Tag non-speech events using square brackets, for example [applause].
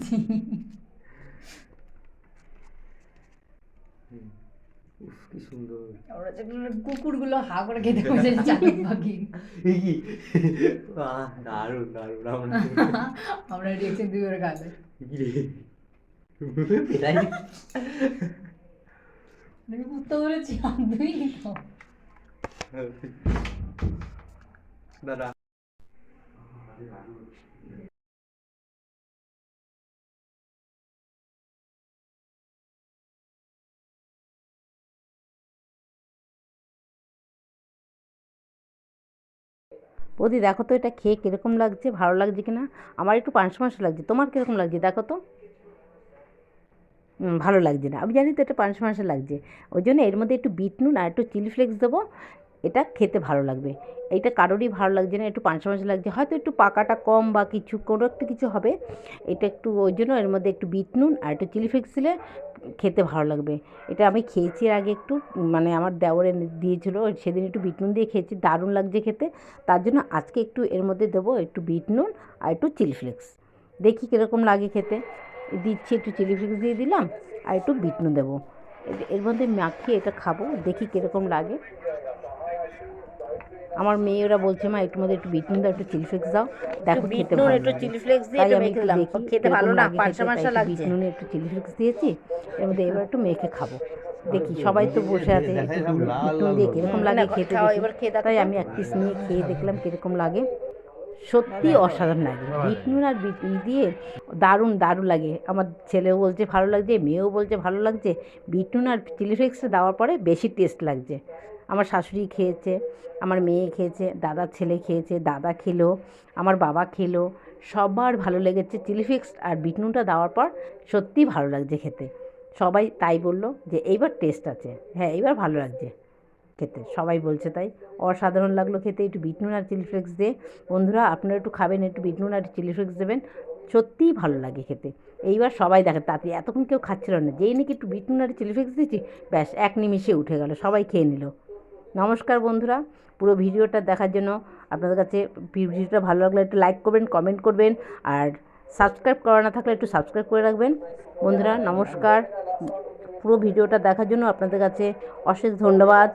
[laughs] উফ কি সুন্দর। ওরা যেগুলো কুকুরগুলো হা করে খেতে বসে [laughs] চাকরি পাখি। এই কি? [laughs] দারুণ দারুণ আমার রিয়েকশন দুই পেলাই। কুত্তা বলেছি? দাদা। বৌদি, দেখো তো এটা খেয়ে কীরকম লাগছে, ভালো লাগছে কি না আমার একটু পাঁচশো মাংস লাগছে, তোমার কীরকম লাগছে দেখো তো? ভালো লাগছে না। আমি জানি তো এটা পাঁচশো মাংস লাগছে। ওই জন্য এর মধ্যে একটু বিট নুন আর একটু চিলি ফ্লেক্স দেবো। এটা খেতে ভালো লাগবে। এটা কারোরই ভালো লাগছে না, একটু পাঁচশো মাংস লাগছে। হয়তো একটু পাকাটা কম বা কিছু কোনো একটা কিছু হবে। এটা একটু ওই জন্য এর মধ্যে একটু বিট নুন আর একটু চিলি ফ্লেক্স দিলে খেতে ভালো লাগবে। এটা আমি খেয়েছি এর আগে একটু মানে আমার দেওরে দিয়েছিল, সেদিন একটু বিট নুন দিয়ে খেয়েছি, দারুণ লাগছে খেতে। তার জন্য আজকে একটু এর মধ্যে দেবো একটু বিট নুন আর একটু চিলি ফ্লেক্স। দেখি কীরকম লাগে খেতে। দিচ্ছি একটু চিলি ফ্লেক্স দিয়ে দিলাম আর একটু বিট নুন দেবো। এর মধ্যে মাখিয়ে এটা খাব, দেখি কীরকম লাগে। আমার মেয়েরা বলছে মা একটু মধ্যে একটু বিট নুন দাও একটু চিলি ফ্লেক্স দাও। দেখো খেতে ভালো একটু চিলি ফ্লেক্স দিয়ে একটু আমি মেখে দিলাম। খেতে ভালো না, লাগে পাঁচশো মাসা লাগছে। নুনে একটু চিলি ফ্লেক্স দিয়েছি এর মধ্যে এবার একটু মেখে খাব। দেখি সবাই তো বসে আছে একটু দিয়ে কীরকম লাগে খেতে খাও, এবার খেয়ে দেখো। তাই আমি এক পিস নিয়ে খেয়ে দেখলাম কীরকম লাগে। সত্যি অসাধারণ লাগে। বিট নুন আর বিট নুন দিয়ে দারুণ দারুণ লাগে। আমার ছেলেও বলছে ভালো লাগছে। মেয়েও বলছে ভালো লাগছে। বিট নুন আর চিলি ফ্লেক্স দেওয়ার পরে বেশি টেস্ট লাগছে। আমার শাশুড়ি খেয়েছে, আমার মেয়ে খেয়েছে, দাদার ছেলে খেয়েছে, দাদা খেলো, আমার বাবা খেলো, সবার ভালো লেগেছে। চিলি ফ্লেক্স আর বিট নুনটা দেওয়ার পর সত্যিই ভালো লাগছে খেতে। সবাই তাই বলল যে, এইবার টেস্ট আছে। হ্যাঁ এইবার ভালো লাগছে খেতে। সবাই বলছে তাই। অসাধারণ লাগল খেতে। একটু বিটনুন আর চিলি ফ্লেক্স দিয়ে বন্ধুরা, আপনারা একটু খাবেন, একটু বিটনুন আর চিলি ফ্লেক্স দেবেন। সত্যিই ভালো লাগে খেতে। এইবার সবাই দেখে, তাতে এতক্ষণ কেউ খাচ্ছিল না। যেই নাকি একটু বিট নুন আর চিলি ফ্লেক্স দিয়েছি, ব্যাস, এক নিমিষে উঠে গেল। সবাই খেয়ে নিল। নমস্কার বন্ধুরা, পুরো ভিডিওটা দেখার জন্য আপনাদের কাছে ভিডিওটা ভালো লাগলে একটু লাইক করবেন কমেন্ট করবেন আর সাবস্ক্রাইব করা না থাকলে একটু সাবস্ক্রাইব করে রাখবেন। বন্ধুরা, নমস্কার। পুরো ভিডিওটা দেখার জন্য আপনাদের কাছে অশেষ ধন্যবাদ।